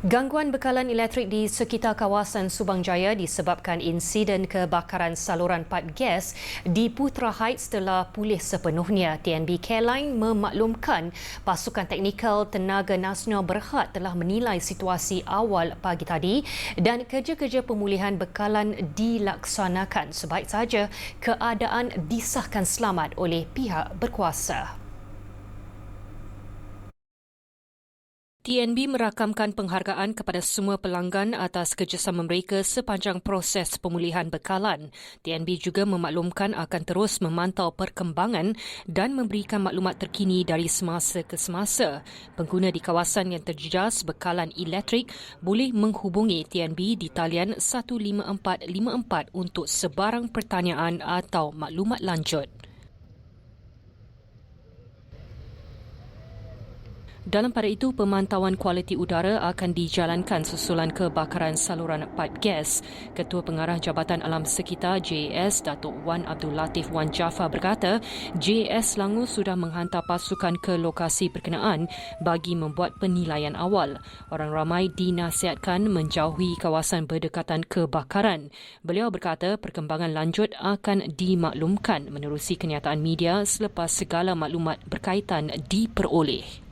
Gangguan bekalan elektrik di sekitar kawasan Subang Jaya disebabkan insiden kebakaran saluran pipe gas di Putra Heights telah pulih sepenuhnya. TNB Careline memaklumkan pasukan teknikal tenaga nasional berhad telah menilai situasi awal pagi tadi dan kerja-kerja pemulihan bekalan dilaksanakan. Sebaik saja keadaan disahkan selamat oleh pihak berkuasa. TNB merakamkan penghargaan kepada semua pelanggan atas kerjasama mereka sepanjang proses pemulihan bekalan. TNB juga memaklumkan akan terus memantau perkembangan dan memberikan maklumat terkini dari semasa ke semasa. Pengguna di kawasan yang terjejas bekalan elektrik boleh menghubungi TNB di talian 15454 untuk sebarang pertanyaan atau maklumat lanjut. Dalam pada itu, pemantauan kualiti udara akan dijalankan susulan kebakaran saluran pipe gas. Ketua Pengarah Jabatan Alam Sekitar JAS Datuk Wan Abdul Latif Wan Jafar berkata, JAS Selangor sudah menghantar pasukan ke lokasi berkenaan bagi membuat penilaian awal. Orang ramai dinasihatkan menjauhi kawasan berdekatan kebakaran. Beliau berkata perkembangan lanjut akan dimaklumkan menerusi kenyataan media selepas segala maklumat berkaitan diperoleh.